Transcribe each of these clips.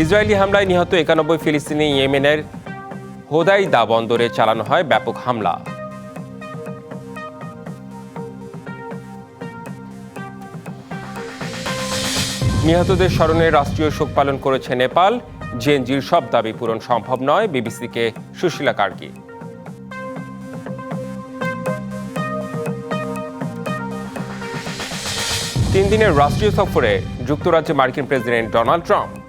Israeli হামলায় নিহত একানব্বই ফিলিস্তিনি ইয়েমেনের হোদাইদা বন্দরে চালানো হয় ব্যাপক হামলা। নিহতদের স্মরণে রাষ্ট্রীয় শোক পালন করেছে নেপাল। জেএনজির সব দাবি পূরণ সম্ভব নয়, বিবিসিকে সুশীলা কার্কি তিন দিনের রাষ্ট্রীয় সফরে যুক্তরাজ্যে মার্কিন প্রেসিডেন্ট ডোনাল্ড ট্রাম্প।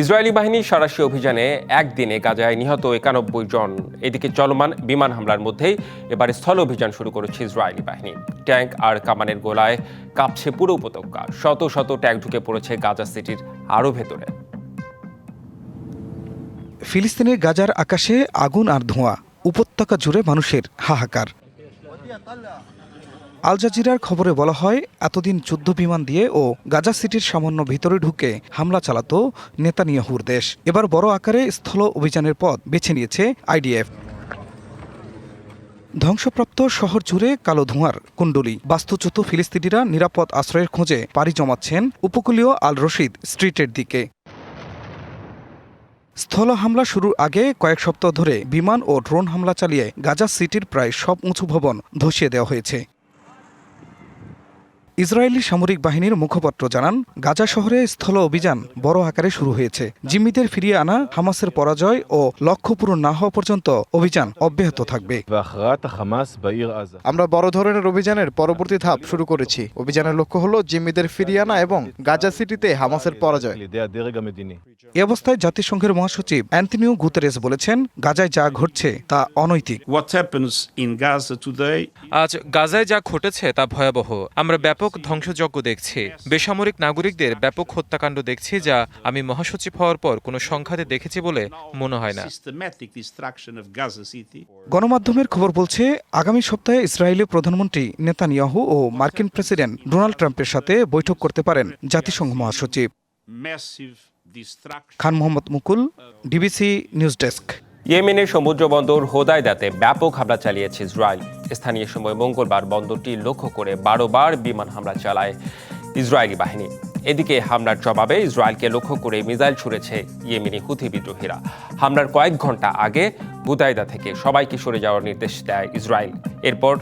ইসরায়েলি বাহিনীর সারাশি অভিযানে একদিনে গাজায় নিহত একানব্বই জন। এদিকে চলমান বিমান হামলার মধ্যেই এবার স্থল অভিযান শুরু করেছে ইসরায়েলি বাহিনী। ট্যাঙ্ক আর কামানের গোলায় কাঁপছে পুরো উপত্যকা। শত শত ট্যাঙ্ক ঢুকে পড়েছে গাজা সিটির আরও ভেতরে। ফিলিস্তিনের গাজার আকাশে আগুন আর ধোঁয়া। উপত্যকা জুড়ে মানুষের হাহাকার। আল জাজিরার খবরে বলা হয়, এতদিন যুদ্ধ বিমান দিয়ে ও গাজা সিটির সামান্য ভিতরে ঢুকে হামলা চালাত নেতানিয়াহুর দেশ। এবার বড় আকারে স্থল অভিযানের পথ বেছে নিয়েছে আইডিএফ। ধ্বংসপ্রাপ্ত শহর জুড়ে কালো ধোঁয়ার কুণ্ডলি। বাস্তুচ্যুত ফিলিস্তিনিরা নিরাপদ আশ্রয়ের খোঁজে পাড়ি জমাচ্ছেন উপকূলীয় আল রশিদ স্ট্রিটের দিকে। স্থল হামলা শুরুর আগে কয়েক সপ্তাহ ধরে বিমান ও ড্রোন হামলা চালিয়ে গাজা সিটির প্রায় সব উঁচু ভবন ধসিয়ে দেওয়া হয়েছে। ইসরায়েলি সামরিক বাহিনীর মুখপাত্র জানান গাজা শহরে স্থল অভিযান বড় আকারে শুরু হয়েছে। জিম্মিদের ফিরিয়ে আনা হামাসের পরাজয় ও লক্ষ্য পূরণ না হওয়া পর্যন্ত অভিযান অব্যাহত থাকবে। আমরা বড় ধরনের অভিযানের পরবর্তী ধাপ শুরু করেছি। অভিযানের লক্ষ্য হলো জিম্মিদের ফিরিয়ে আনা এবং গাজা সিটিতে হামাসের পরাজয়। এ অবস্থায় জাতিসংঘের মহাসচিব অ্যান্টনিও গুতেরেস বলেছেন গাজায় যা ঘটছে তা অনৈতিক। আজ গাজায় যা ঘটেছে তা ভয়াবহ। আমরা ব্যাপক ধ্বংসযজ্ঞ দেখছি। বেসামরিক নাগরিকদের ব্যাপক হত্যাকাণ্ড দেখছি যা আমি মহাসচিব হওয়ার পর কোনো সংখ্যাতে দেখেছি বলে মনে হয় না. গণমাধ্যমের খবর বলছে আগামী সপ্তাহে ইসরায়েলি প্রধানমন্ত্রী নেতানিয়াহু ও মার্কিন প্রেসিডেন্ট ডোনাল্ড ট্রাম্পের সাথে বৈঠক করতে পারেন জাতিসংঘ মহাসচিব। Khan Mohammad Mukul DBC news desk. ইয়েমেনের সমুদ্র বন্দর হোদাইদাতে ব্যাপক হামলা চালিয়েছে ইসরায়েল। স্থানীয় সময় মঙ্গলবার বন্দরটি লক্ষ্য করে বারোবার বিমান হামলা চালায় ইসরায়েলি বাহিনী। এদিকে হামলার জবাবে ইসরায়েলকে লক্ষ্য করে মিসাইল ছুড়েছে ইয়েমেনি হুথি বিদ্রোহীরা। হামলার কয়েক ঘণ্টা আগে হুদায়দা থেকে সবাইকে সরে যাওয়ার নির্দেশ দেয় ইসরায়েল। এরপর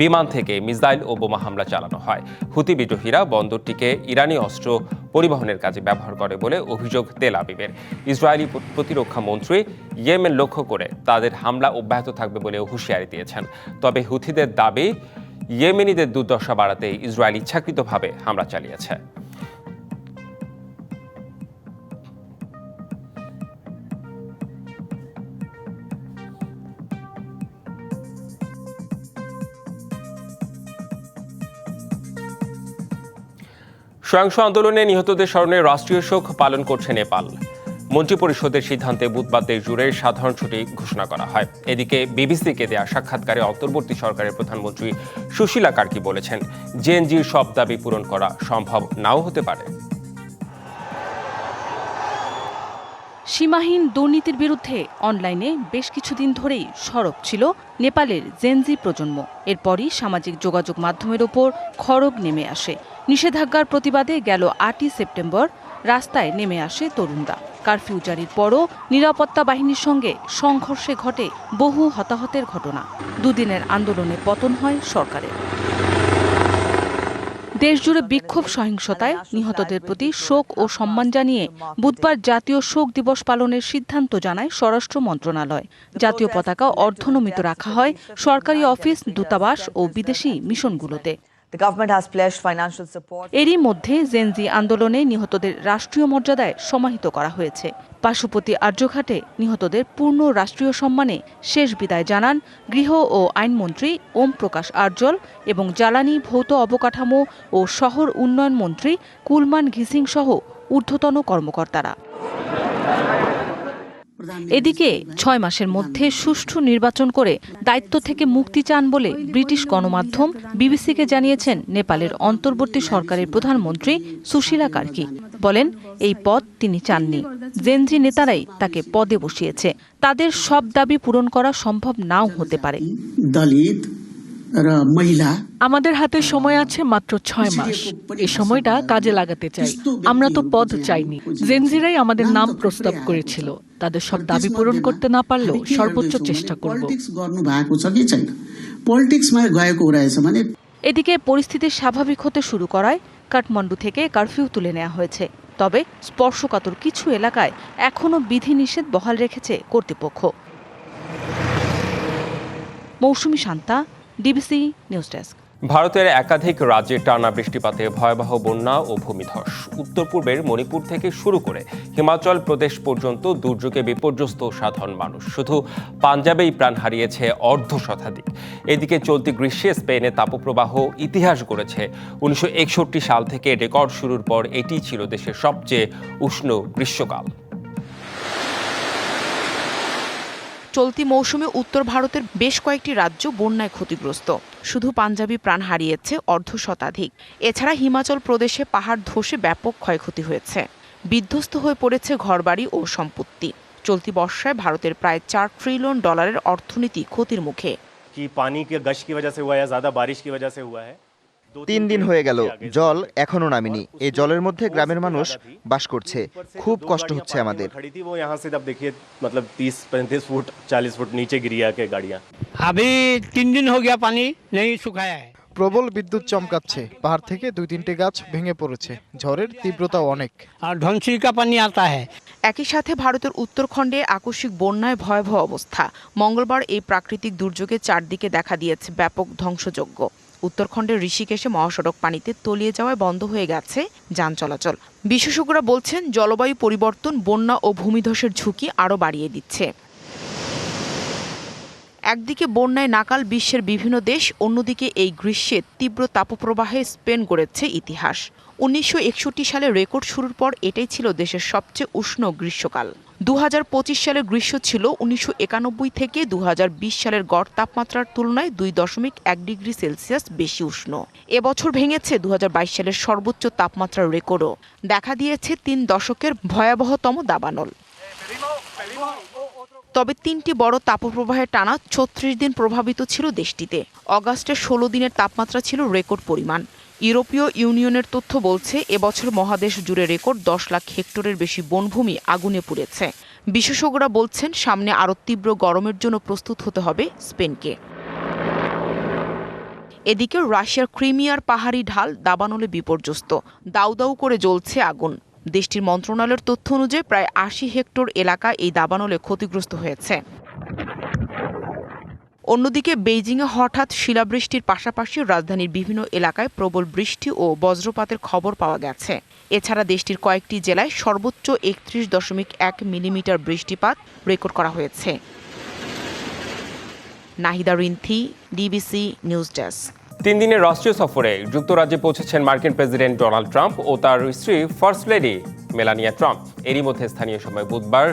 বিমান থেকে মিসাইল ও বোমা হামলা চালানো হয়। হুতি বিদ্রোহীরা বন্দরটিকে ইরানি অস্ত্র পরিবহনের কাজে ব্যবহার করে বলে অভিযোগ তেল আবিবের। ইসরায়েলি প্রতিরক্ষা মন্ত্রী ইয়েমেন লক্ষ্য করে তাদের হামলা অব্যাহত থাকবে বলে হুঁশিয়ারি দিয়েছেন। তবে হুথিদের দাবি, ইয়েমেনিদের দুর্দশা বাড়াতে ইসরায়েল ইচ্ছাকৃতভাবে হামলা চালিয়েছে। সহিংস আন্দোলনে নিহতদের স্মরণে রাষ্ট্রীয় শোক পালন করছে নেপাল। মন্ত্রিপরিষদের সিদ্ধান্তে বুধবার দেশ জুড়ে সাধারণ ছুটি ঘোষণা করা হয়। এদিকে বিবিসিকে দেয়া সাক্ষাৎকারে অন্তর্বর্তী সরকারের প্রধানমন্ত্রী সুশীলা কার্কি বলেছেন, জেএনজির সব দাবি পূরণ করা সম্ভব নাও হতে পারে। সীমাহীন দুর্নীতির বিরুদ্ধে অনলাইনে বেশ কিছুদিন ধরেই সরব ছিল নেপালের জেনজি প্রজন্ম। এরপরই সামাজিক যোগাযোগ মাধ্যমের ওপর খড়গ নেমে আসে। নিষেধাজ্ঞার প্রতিবাদে গেল আটই সেপ্টেম্বর, রাস্তায় নেমে আসে তরুণরা। কারফিউ জারির পরও নিরাপত্তা বাহিনীর সঙ্গে সংঘর্ষে ঘটে বহু হতাহতের ঘটনা। দুদিনের আন্দোলনে পতন হয় সরকারের। দেশজুড়ে বিক্ষোভ সহিংসতায় নিহতদের প্রতি শোক ও সম্মান জানিয়ে বুধবার জাতীয় শোক দিবস পালনের সিদ্ধান্ত জানায় স্বরাষ্ট্র মন্ত্রণালয়। জাতীয় পতাকা অর্ধনমিত রাখা হয় সরকারি অফিস, দূতাবাস ও বিদেশি মিশনগুলোতে। এরই মধ্যে জেনজি আন্দোলনে নিহতদের রাষ্ট্রীয় মর্যাদায় সমাহিত করা হয়েছে। পাশুপতি আর্যঘাটে নিহতদের পূর্ণ রাষ্ট্রীয় সম্মানে শেষ বিদায় জানান গৃহ ও আইনমন্ত্রী ওম প্রকাশ আর্জল এবং জ্বালানি, ভৌত অবকাঠামো ও শহর উন্নয়ন মন্ত্রী কুলমান ঘিসিং সহ ঊর্ধ্বতন কর্মকর্তারা। এদিকে ছয় মাসের মধ্যে সুষ্ঠু নির্বাচন করে দায়িত্ব থেকে মুক্তি চান বলে ব্রিটিশ গণমাধ্যম বিবিসিকে জানিয়েছেন নেপালের অন্তর্বর্তী সরকারের প্রধানমন্ত্রী সুশীলা কার্কি। বলেন এই পদ তিনি চাননি। জেনজি নেতারাই তাকে পদে বসিয়েছে। তাদের সব দাবি পূরণ করা সম্ভব নাও হতে পারে। আমাদের হাতে সময় আছে মাত্র ছয় মাস। এ সময়টা কাজে লাগাতে চাই। আমরা তো পদ চাইনি। জেনজিরাই আমাদের নাম প্রস্তাব করেছিল। তাদের সব দাবি পূরণ করতে না পারলেও সর্বোচ্চ চেষ্টা করব। এদিকে পরিস্থিতি স্বাভাবিক হতে শুরু করায় কাঠমান্ডু থেকে কারফিউ তুলে নেওয়া হয়েছে। তবে স্পর্শকাতর কিছু এলাকায় এখনও বিধিনিষেধ বহাল রেখেছে কর্তৃপক্ষ। Mousumi Shanta DBC news desk. ভারতের একাধিক রাজ্যে টানা বৃষ্টিপাতে ভয়াবহ বন্যা ও ভূমিধস। উত্তর পূর্বের মণিপুর থেকে শুরু করে হিমাচল প্রদেশ পর্যন্ত দুর্যোগে বিপর্যস্ত সাধারণ মানুষ। শুধু পাঞ্জাবেই প্রাণ হারিয়েছে অর্ধ শতাধিক। এদিকে চলতি গ্রীষ্মে স্পেনে তাপপ্রবাহ ইতিহাস গড়েছে। উনিশশো একষট্টি সাল থেকে রেকর্ড শুরুর পর এটি ছিল দেশের সবচেয়ে উষ্ণ গ্রীষ্মকাল। চলতি মৌসুমে উত্তর ভারতের বেশ কয়েকটি রাজ্য বন্যায় ক্ষতিগ্রস্ত শুধু পাঞ্জাবি প্রাণ হারিয়েছে অর্ধ শতাধিক এছাড়া হিমাচল প্রদেশে পাহাড় ধসে ব্যাপক ক্ষয়ক্ষতি হয়েছে বিধ্বস্ত হয়ে পড়েছে ঘরবাড়ি ও সম্পত্তি চলতি বর্ষায় ভারতের প্রায় চার ট্রিলিয়ন ডলারের অর্থনীতি ক্ষতির মুখে कि पानी के गश की वजह से हुआ है या ज़्यादा बारिश की वजह से हुआ है তিন দিন হয়ে গেল জল এখনও নামেনি। এই জলের মধ্যে গ্রামের মানুষ বাস করছে। খুব কষ্ট হচ্ছে আমাদের। প্রবল বিদ্যুৎ চমকাচ্ছে। পাহাড় থেকে দুই তিনটে গাছ ভেঙে পড়েছে। ঝড়ের তীব্রতা অনেক। আর ঢনসিকা পানি আতা হ্যাঁ একই সাথে ভারতের উত্তরখণ্ডে আকস্মিক বন্যায় ভয়াবহ অবস্থা। মঙ্গলবার এই প্রাকৃতিক দুর্যোগে চারদিকে দেখা দিয়েছে ব্যাপক ধ্বংসযজ্ঞ। উত্তরখণ্ডের ঋষিকেশে মহাসড়ক পানিতে তলিয়ে যাওয়ায় বন্ধ হয়ে গেছে যান চলাচল। বিশেষজ্ঞরা বলছেন, জলবায়ু পরিবর্তন, বন্যা ও ভূমিধসের ঝুঁকি আরও বাড়িয়ে দিচ্ছে। একদিকে বন্যায় নাকাল বিশ্বের বিভিন্ন দেশ, অন্যদিকে এই গ্রীষ্মে তীব্র তাপপ্রবাহে স্পেন গড়েছে ইতিহাস। উনিশশো একষট্টি সালে রেকর্ড শুরুর পর এটাই ছিল দেশের সবচেয়ে উষ্ণ গ্রীষ্মকাল। দু হাজার পঁচিশ সালের গ্রীষ্ম ছিল উনিশশো একানব্বই থেকে দু হাজার বিশ সালের গড় তাপমাত্রার তুলনায় দুই দশমিক এক ডিগ্রি সেলসিয়াস বেশি উষ্ণ। এবছর ভেঙেছে দু হাজার বাইশ সালের সর্বোচ্চ তাপমাত্রার রেকর্ডও। দেখা দিয়েছে তিন দশকের ভয়াবহতম দাবানল। তবে তিনটি বড় তাপপ্রবাহের টানা ছত্রিশ দিন প্রভাবিত ছিল দেশটিতে। অগাস্টের ষোলো দিনের তাপমাত্রা ছিল রেকর্ড পরিমাণ। ইউরোপীয় ইউনিয়নের তথ্য বলছে, এবছর মহাদেশ জুড়ে রেকর্ড দশ লাখ হেক্টরের বেশি বনভূমি আগুনে পুড়েছে। বিশেষজ্ঞরা বলছেন, সামনে আরও তীব্র গরমের জন্য প্রস্তুত হতে হবে স্পেনকে। এদিকে রাশিয়ার ক্রিমিয়ার পাহাড়ি ঢাল দাবানলে বিপর্যস্ত। দাউ দাউ করে জ্বলছে আগুন। দেশটির মন্ত্রণালয়ের তথ্য অনুযায়ী প্রায় আশি হেক্টর এলাকা এই দাবানলে ক্ষতিগ্রস্ত হয়েছে। অন্যদিকে বেইজিংয়ে হঠাৎ শিলাবৃষ্টির পাশাপাশি রাজধানীর বিভিন্ন এলাকায় প্রবল বৃষ্টি ও বজ্রপাতের খবর পাওয়া গেছে। এছাড়া দেশটির কয়েকটি জেলায় সর্বোচ্চ একত্রিশ দশমিক এক মিলিমিটার বৃষ্টিপাত রেকর্ড করা হয়েছে। Nahida Rinthi, DBC news desk. তিন দিনের রাষ্ট্রীয় সফরে যুক্তরাজ্যে পৌঁছেছেন মার্কিন প্রেসিডেন্ট ডোনাল্ড ট্রাম্প ও তার স্ত্রী ফার্স্ট লেডি মেলানিয়া ট্রাম্প। এরই মধ্যে স্থানীয় সময় বুধবার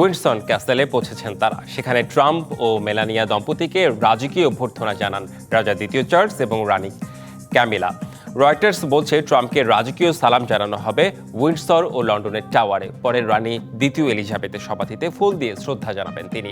উইন্ডসন ক্যাসেলে পৌঁছেছেন তারা। সেখানে ট্রাম্প ও মেলানিয়া দম্পতিকে রাজকীয় অভ্যর্থনা জানান রাজা দ্বিতীয় চার্লস এবং রানী ক্যামিলা। রয়টার্স বলছে, ট্রাম্পকে রাজকীয় সালাম জানানো হবে উইন্ডসর ও লন্ডনের টাওয়ারে। পরে রানী দ্বিতীয় এলিজাবেথের সমাধিতে ফুল দিয়ে শ্রদ্ধা জানাবেন তিনি।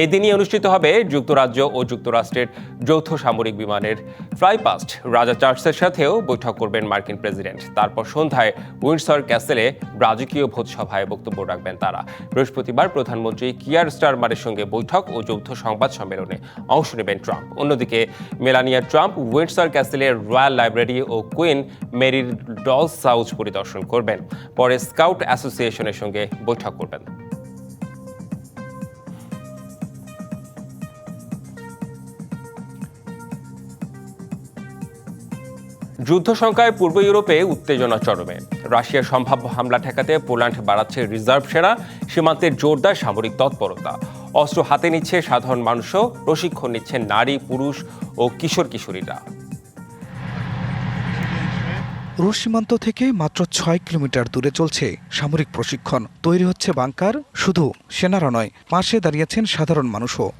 এই দিনই অনুষ্ঠিত হবে যুক্তরাজ্য ও যুক্তরাষ্ট্রের যৌথ সামরিক বিমানের ফ্লাইপাস্ট। রাজা চার্লসের সাথেও বৈঠক করবেন মার্কিন প্রেসিডেন্ট। তারপর সন্ধ্যায় উইন্ডসর ক্যাসেলে রাজকীয় ভোজসভায় বক্তব্য রাখবেন তারা। বৃহস্পতিবার প্রধানমন্ত্রী কিয়ার স্টারমারের সঙ্গে বৈঠক ও যৌথ সংবাদ সম্মেলনে অংশ নেবেন ট্রাম্প। অন্যদিকে, মেলানিয়া ট্রাম্প উইন্ডসর ক্যাসেলের রয়্যাল লাইব্রেরি ও কুইন মেরির ডলস হাউস পরিদর্শন করবেন। পরে স্কাউট অ্যাসোসিয়েশনের সঙ্গে বৈঠক করবেন। যুদ্ধ সংখ্যায় পূর্ব ইউরোপে উত্তেজনা চরমে। রাশিয়ার সম্ভাব্য হামলা ঠেকাতে পোল্যান্ড বাড়াচ্ছে রিজার্ভ সেনা সীমান্তের জোরদার সামরিক তৎপরতা। অস্ত্র হাতে নিচ্ছে সাধারণ মানুষও, প্রশিক্ষণ নিচ্ছেন নারী, পুরুষ ও কিশোর কিশোরীরা রুশ সীমান্ত থেকে মাত্র ছয় কিলোমিটার দূরে চলছে সামরিক প্রশিক্ষণ। তৈরি হচ্ছে বাংকার শুধু সেনারা নয় পাশে দাঁড়িয়েছেন সাধারণ মানুষও।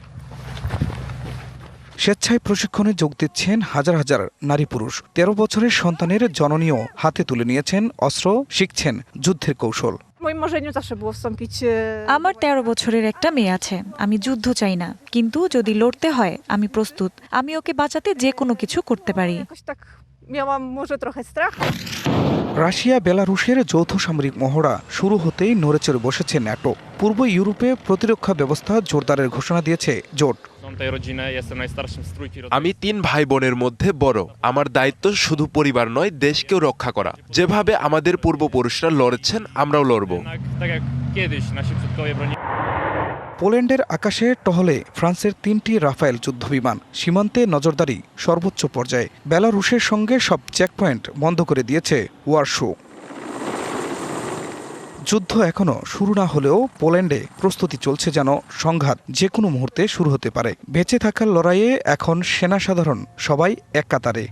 স্বেচ্ছায় প্রশিক্ষণে যোগ দিচ্ছেন হাজার হাজার নারী পুরুষ। তেরো বছরের সন্তানের জননীয় হাতে তুলে নিয়েছেন অস্ত্র শিখছেন যুদ্ধের কৌশল। আমার তেরো বছরের একটা মেয়ে আছে আমি যুদ্ধ চাই না। কিন্তু যদি লড়তে হয় আমি প্রস্তুত। আমি ওকে বাঁচাতে যে কোনো কিছু করতে পারি। রাশিয়া বেলারুশের যৌথ সামরিক মহড়া শুরু হতেই নড়েচড়ে বসেছে ন্যাটো। পূর্ব ইউরোপে প্রতিরক্ষা ব্যবস্থা জোরদারের ঘোষণা দিয়েছে জোট। আমি তিন ভাই বোনের মধ্যে বড়। আমার দায়িত্ব শুধু পরিবার নয় দেশকেও রক্ষা করা। যেভাবে আমাদের পূর্বপুরুষরা লড়েছেন আমরাও লড়ব। পোল্যান্ডের আকাশে টহলে ফ্রান্সের তিনটি রাফায়েল যুদ্ধবিমান, সীমান্তে নজরদারি সর্বোচ্চ পর্যায়ে। বেলারুশের সঙ্গে সব চেকপয়েন্ট বন্ধ করে দিয়েছে ওয়ারশো। যুদ্ধ এখনও শুরু না হলেও পোল্যান্ডে প্রস্তুতি চলছে যেন সংঘাত যে কোনো মুহূর্তে শুরু হতে পারে। বেঁচে থাকার লড়াইয়ে এখন সেনা সাধারণ সবাই এক কাতারে।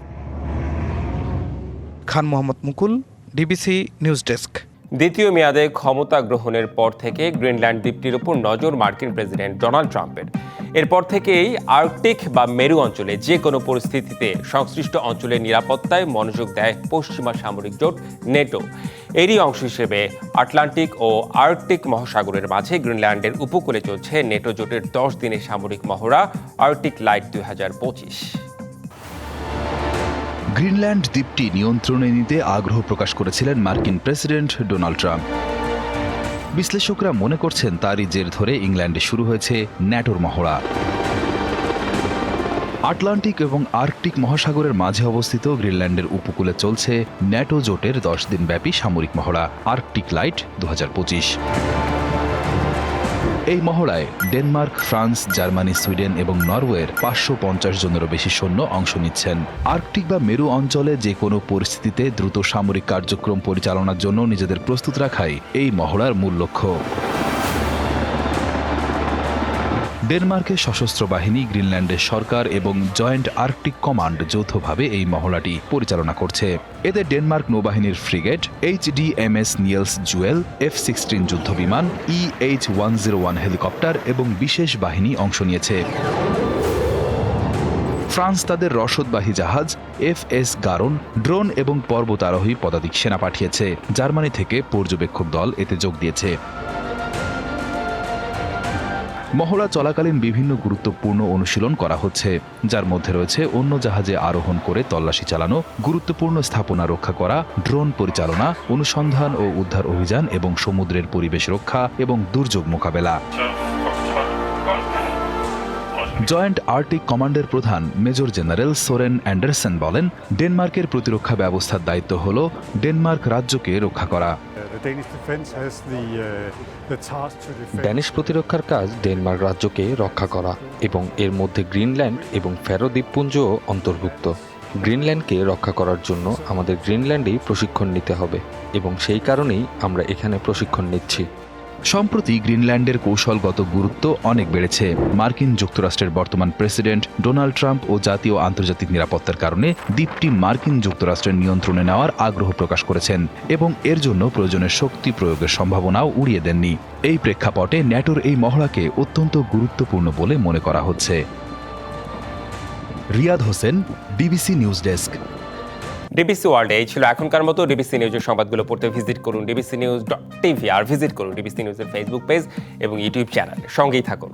Khan Mohammad Mukul, DBC news desk. দ্বিতীয় মেয়াদে ক্ষমতা গ্রহণের পর থেকে গ্রিনল্যান্ড দ্বীপটির উপর নজর মার্কিন প্রেসিডেন্ট ডোনাল্ড ট্রাম্পের। এরপর থেকেই আর্কটিক বা মেরু অঞ্চলে যে কোনো পরিস্থিতিতে সংশ্লিষ্ট অঞ্চলের নিরাপত্তায় মনোযোগ দেয় পশ্চিমা সামরিক জোট, নেটো। এরই অংশ হিসেবে আটলান্টিক ও আর্কটিক মহাসাগরের মাঝে গ্রিনল্যান্ডের উপকূলে চলছে নেটো জোটের দশ দিনের সামরিক মহড়া আর্কটিক লাইট দুই হাজার পঁচিশ। গ্রিনল্যান্ড দ্বীপটি নিয়ন্ত্রণে নিতে আগ্রহ প্রকাশ করেছিলেন মার্কিন প্রেসিডেন্ট ডোনাল্ড ট্রাম্প। বিশ্লেষকরা মনে করছেন তারই জের ধরে ইংল্যান্ডে শুরু হয়েছে ন্যাটোর মহড়া। আটলান্টিক এবং আর্কটিক মহাসাগরের মাঝে অবস্থিত গ্রিনল্যান্ডের উপকূলে চলছে ন্যাটো জোটের দশ দিনব্যাপী সামরিক মহড়া, আর্কটিক লাইট দু হাজার পঁচিশ। এই মহড়ায় ডেনমার্ক, ফ্রান্স, জার্মানি, সুইডেন এবং নরওয়ের পাঁচশো পঞ্চাশ জনেরও বেশি সৈন্য অংশ নিচ্ছেন। আর্কটিক বা মেরু অঞ্চলে যে কোনো পরিস্থিতিতে দ্রুত সামরিক কার্যক্রম পরিচালনার জন্য নিজেদের প্রস্তুত রাখাই এই মহড়ার মূল লক্ষ্য। ডেনমার্কের সশস্ত্র বাহিনী, গ্রিনল্যান্ডের সরকার এবং জয়েন্ট আর্কটিক কমান্ড যৌথভাবে এই মহড়াটি পরিচালনা করছে। এতে ডেনমার্ক নৌবাহিনীর frigate, H D M S Niels Juel, F sixteen যুদ্ধবিমান, E H one zero one helicopter এবং বিশেষ বাহিনী অংশ নিয়েছে। ফ্রান্স তাদের রসদবাহী জাহাজ, এফ এস গারন, ড্রোন এবং পর্বতারোহী পদাতিক সেনা পাঠিয়েছে। জার্মানি থেকে পর্যবেক্ষক দল এতে যোগ দিয়েছে। মহড়া চলাকালীন বিভিন্ন গুরুত্বপূর্ণ অনুশীলন করা হচ্ছে, যার মধ্যে রয়েছে অন্য জাহাজে আরোহণ করে তল্লাশি চালানো, গুরুত্বপূর্ণ স্থাপনা রক্ষা করা, ড্রোন পরিচালনা, অনুসন্ধান ও উদ্ধার অভিযান এবং সমুদ্রের পরিবেশ রক্ষা এবং দুর্যোগ মোকাবেলা। জয়েন্ট আর্টিক কমান্ডের প্রধান মেজর জেনারেল সোরেন অ্যান্ডারসন বলেন, ডেনমার্কের প্রতিরক্ষা ব্যবস্থার দায়িত্ব হল ডেনমার্ক রাজ্যকে রক্ষা করা। ড্যানিশ প্রতিরক্ষার কাজ ডেনমার্ক রাজ্যকে রক্ষা করা এবং এর মধ্যে গ্রিনল্যান্ড এবং ফেরো দ্বীপপুঞ্জও অন্তর্ভুক্ত। গ্রিনল্যান্ডকে রক্ষা করার জন্য আমাদের গ্রিনল্যান্ডেই প্রশিক্ষণ নিতে হবে এবং সেই কারণেই আমরা এখানে প্রশিক্ষণ নিচ্ছি। সম্প্রতি গ্রিনল্যান্ডের কৌশলগত গুরুত্ব অনেক বেড়েছে। মার্কিন যুক্তরাষ্ট্রের বর্তমান প্রেসিডেন্ট ডোনাল্ড ট্রাম্প ও জাতীয় আন্তর্জাতিক নিরাপত্তার কারণে দ্বীপটি মার্কিন যুক্তরাষ্ট্রের নিয়ন্ত্রণে নেওয়ার আগ্রহ প্রকাশ করেছেন এবং এর জন্য প্রয়োজনের শক্তি প্রয়োগের সম্ভাবনাও উড়িয়ে দেননি। এই প্রেক্ষাপটে ন্যাটোর এই মহড়াকে অত্যন্ত গুরুত্বপূর্ণ বলে মনে করা হচ্ছে। Riyad Hossain, BBC news desk. DBC ওয়ার্ল্ডে এই ছিল এখনকার মতো ডিবিসি নিউজের সংবাদগুলো পড়তে ভিজিট করুন ডিবিসি নিউজ ডট টিভি আর ভিজিট করুন ডিবিসি নিউজের ফেসবুক পেজ এবং ইউটিউব চ্যানেল সঙ্গেই থাকুন।